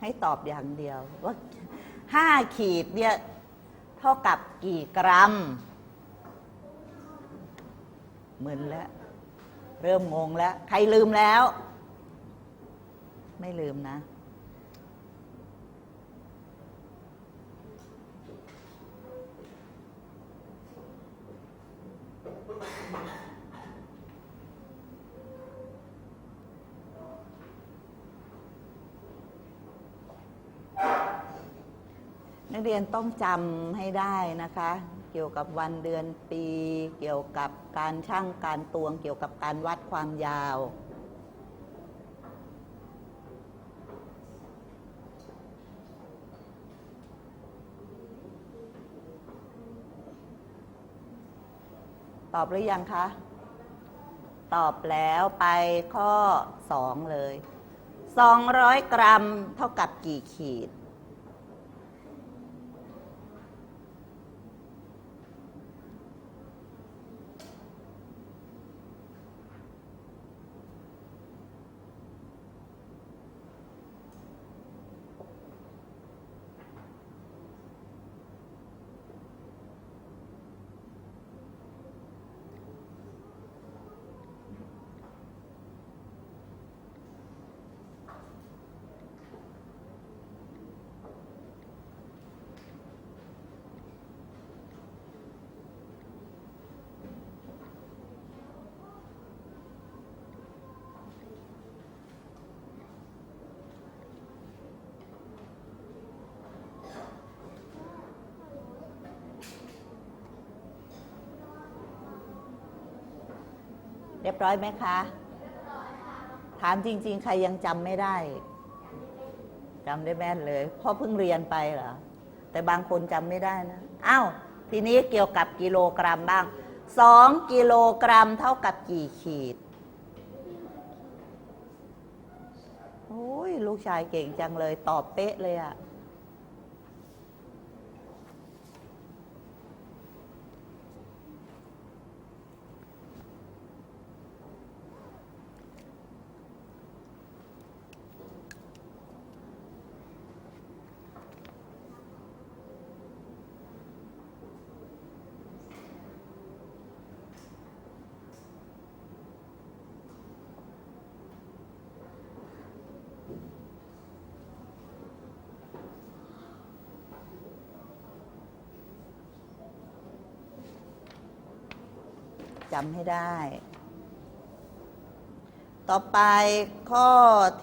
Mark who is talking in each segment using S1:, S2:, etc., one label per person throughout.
S1: ให้ตอบอย่างเดียว ว่าห้าขีดเนี่ยเท่ากับกี่กรัมมึนแล้ว เริ่มงงแล้ว ใครลืมแล้ว ไม่ลืมนะ นักเรียนต้องจำให้ได้นะคะ เกี่ยวกับวันเดือนปี เกี่ยวกับการชั่งการตวง เกี่ยวกับการวัดความยาว ตอบหรือยังคะ ตอบแล้วไปข้อ 2 เลย 200 กรัมเท่ากับกี่ขีด เรียบร้อยไหมคะ ถามจริง ๆ ใครยังจำไม่ได้จำได้แม่นเลยเพ่อเพิ่งเรียนไปเหรอ แต่บางคนจำไม่ได้นะอ้าวทีนี้เกี่ยวกับกิโลกรัมบ้างสองกิโลกรัมเท่ากับกี่ขีด โอ้ยลูกชายเก่งจังเลย ตอบเป๊ะเลยอะ จำให้ได้ ต่อไปข้อ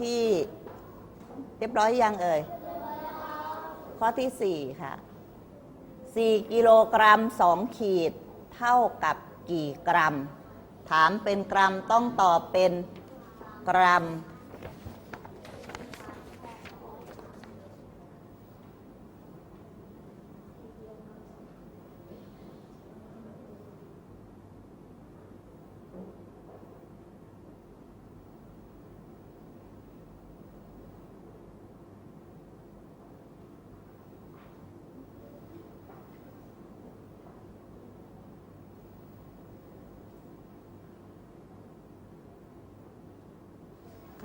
S1: ที่เรียบร้อยยังเอ่ย ข้อที่สี่ค่ะสี่กิโลกรัมสองขีดเท่ากับกี่กรัม ถามเป็นกรัมต้องตอบเป็นกรัม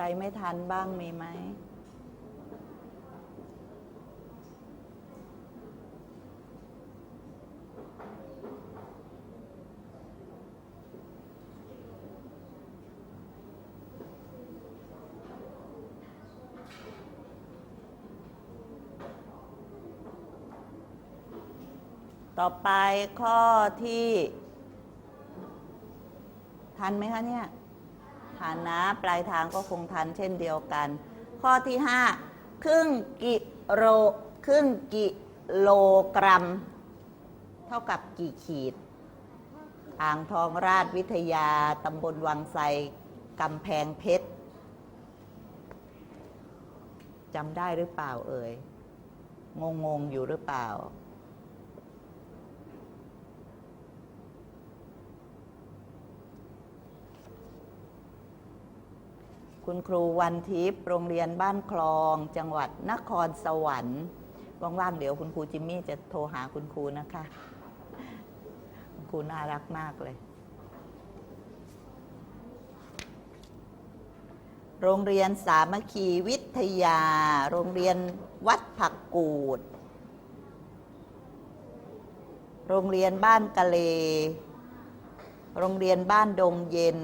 S1: รไม่ทันบ้างมีไหมต่อไปข้อที่ ทันไหมคะเนี่ย ทันนะ ปลายทางก็คงทันเช่นเดียวกัน ข้อที่ห้าครึ่งกิโลครึ่งกิโลกรัม เท่ากับกี่ขีด อ่างทองราชวิทยาตำบลวังไซกำแพงเพชรจำได้หรือเปล่าเอ่ยงงงอยู่หรือเปล่า คุณครูวันทิพย์โรงเรียนบ้านคลอง จังหวัดนครสวรรค์ว่างๆเดี๋ยวคุณครูจิมมี่จะโทรหาคุณครูนะคะ คุณครูน่ารักมากเลย โรงเรียนสามัคคีวิทยา โรงเรียนวัดผักกูด โรงเรียนบ้านกะเล โรงเรียนบ้านดงเย็น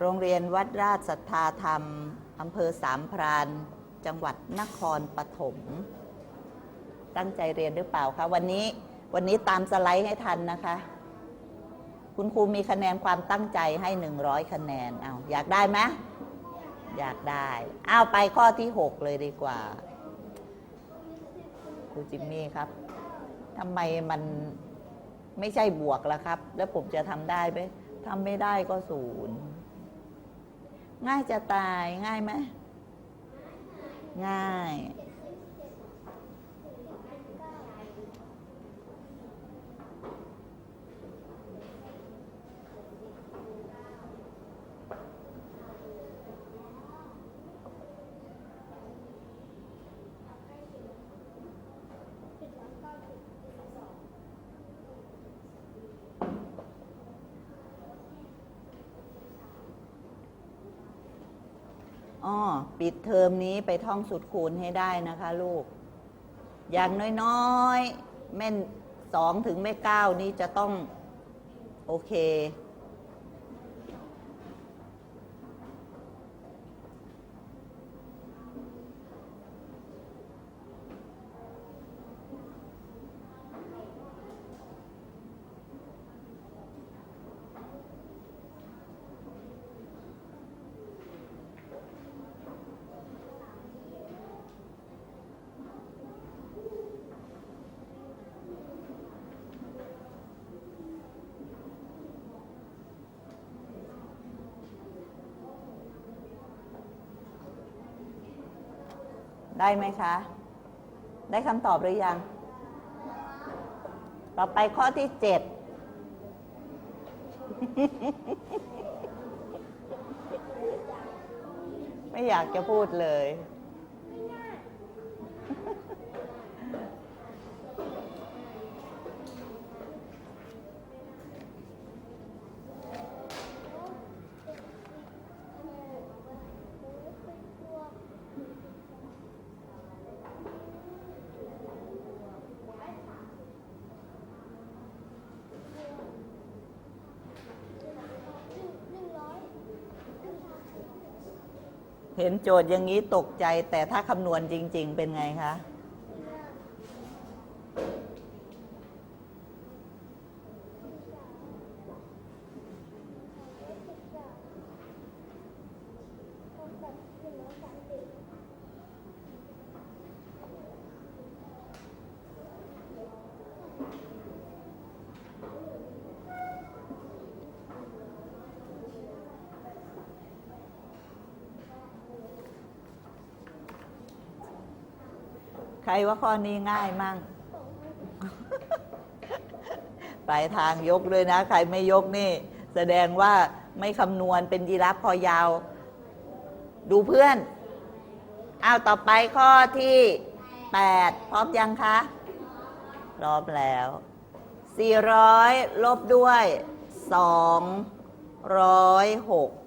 S1: โรงเรียนวัดราชสัทธาธรรม อำเภอสามพราน จังหวัดนครปฐม ตั้งใจเรียนหรือเปล่าคะ วันนี้ วันนี้ตามสไลด์ให้ทันนะคะ คุณครูมีคะแนนความตั้งใจให้ 100 คะแนน เอาอยากได้ไหมอยากได้ เอาไปข้อที่ 6 เลยดีกว่า ครูจิมมี่ครับ ทำไมมันไม่ใช่บวกล่ะครับ แล้วผมจะทำได้ไหมทำไม่ได้ก็ศูนย์ ง่ายจะตายง่ายไหมง่าย อ้อปิดเทอมนี้ไปท่องสุดคูณให้ได้นะคะลูก อย่างน้อยๆแม่นสองถึงแม่เก้านี้จะต้องโอเค ได้ไหมคะ ได้คำตอบหรือยัง ต่อไปข้อที่เจ็ดไม่อยากจะพูดเลย เห็นโจทย์อย่างนี้ตกใจแต่ถ้าคำนวณจริง ๆ เป็นไงคะ ใครว่าข้อนี้ง่ายมั่งปลายทางยกเลยนะ ใครไม่ยกนี่ แสดงว่าไม่คำนวณเป็นยีราฟคอยาว ดูเพื่อนอ้าวต่อไปข้อที่ 8 พร้อมยังคะพร้อมแล้ว 400 ลบด้วย 206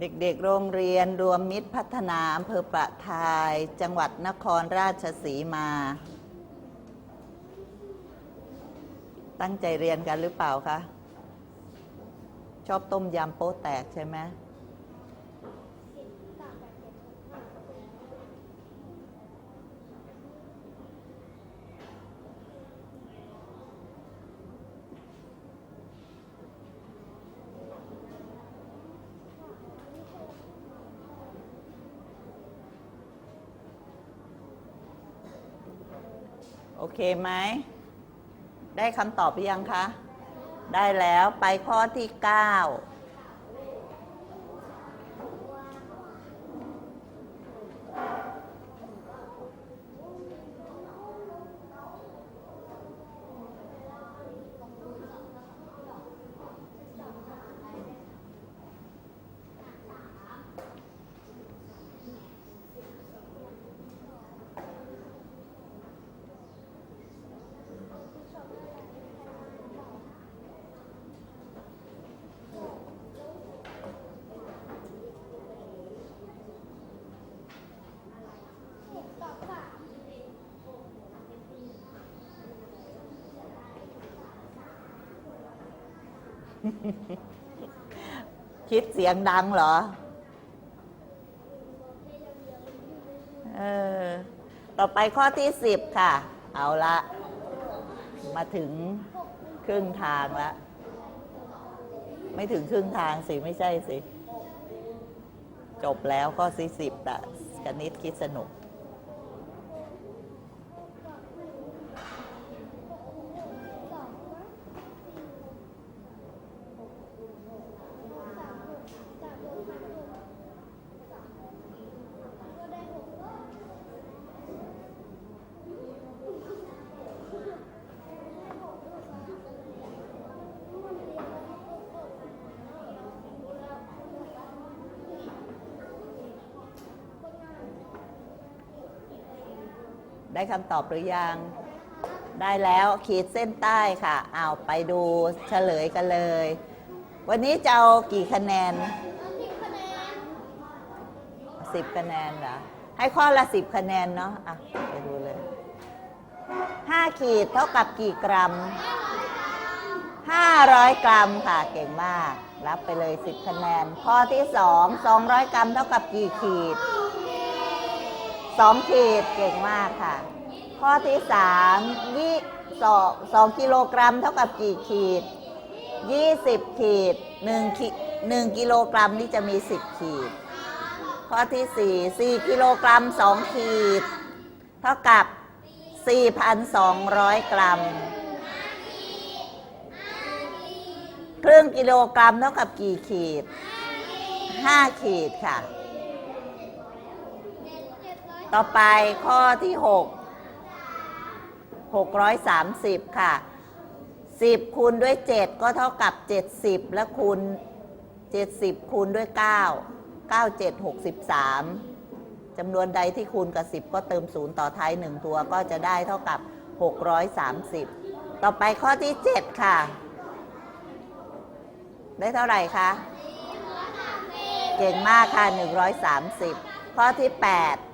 S1: เด็กๆ โรงเรียนรวมมิตรพัฒนาอำเภอประทาย จังหวัดนครราชสีมา ตั้งใจเรียนกันหรือเปล่าคะ ชอบต้มยำโป๊ะแตกใช่ไหม เคไหม ได้คำตอบหรือยังคะ ได้แล้วไปข้อที่ 9 คิดเสียงดังเหรอ เออ ต่อไปข้อที่สิบค่ะ เอาละ มาถึงครึ่งทางแล้วไม่ถึงครึ่งทางสิ ไม่ใช่สิ จบแล้วข้อที่สิบอะคณิตคิดสนุก ได้คำตอบหรือยัง ได้แล้วขีดเส้นใต้ค่ะเอาไปดูเฉลยกันเลย วันนี้จะเอากี่คะแนนสิบคะแนนเหรอ ให้ข้อละสิบคะแนนเนาะอะไปดูเลยห้าขีดเท่ากับกี่กรัมห้าร้อยกรัมค่ะเก่งมาก รับไปเลยสิบคะแนน ข้อที่สองสองร้อยกรัมเท่ากับกี่ขีด สองขีดเก่งมากค่ะ ข้อที่สามยี่สองสองกิโลกรัมเท่ากับกี่ขีดยี่สิบขีดหนึ่งขีหนึ่งกิโลกรัมนี่จะมีสิบขีด ข้อที่สี่สี่กิโลกรัมสองขีด เท่ากับสี่พันสองร้อยกรัมครึ่งกิโลกรัมเท่ากับกี่ขีดห้าขีดค่ะ ต่อไปข้อที่ 6 630 ค่ะ 10 คูณด้วย 7 ก็เท่ากับ 70 และคูณ 70 คูณด้วย 9 9 7 63จำนวนใดที่คูณกับ 10 ก็เติม 0 ต่อท้าย 1 ตัวก็จะได้เท่ากับ 630 ต่อไปข้อที่ 7 ค่ะ ได้เท่าไหร่คะ เก่งมากค่ะ 130 ข้อที่ 8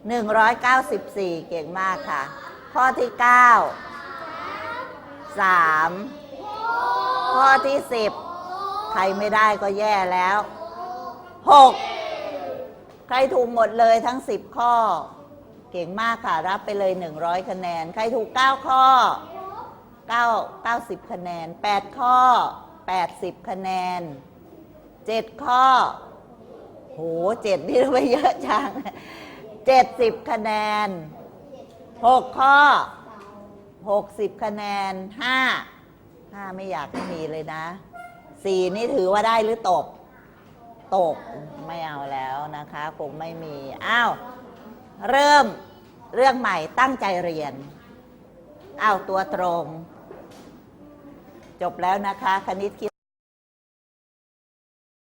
S1: 194 เก่งมากค่ะ ข้อที่ 9 3 ข้อที่ 10 ใครไม่ได้ก็แย่แล้ว 6 ใครถูกหมดเลยทั้ง 10 ข้อ เก่งมากค่ะ รับไปเลย 100 คะแนน ใครถูก 9 ข้อ 9 90 คะแนน 8 ข้อ 80 คะแนน 7 ข้อ โหเจ็ดนี่ไม่เยอะจัง เจ็ดสิบคะแนนหกข้อหกสิบคะแนนห้าห้าไม่อยากให้มีเลยนะสี่นี่ถือว่าได้หรือตก ตกไม่เอาแล้วนะคะ คงไม่มี อ้าว เริ่มเรื่องใหม่ตั้งใจเรียน อ้าว ตัวตรง จบแล้วนะคะ คณิตคิด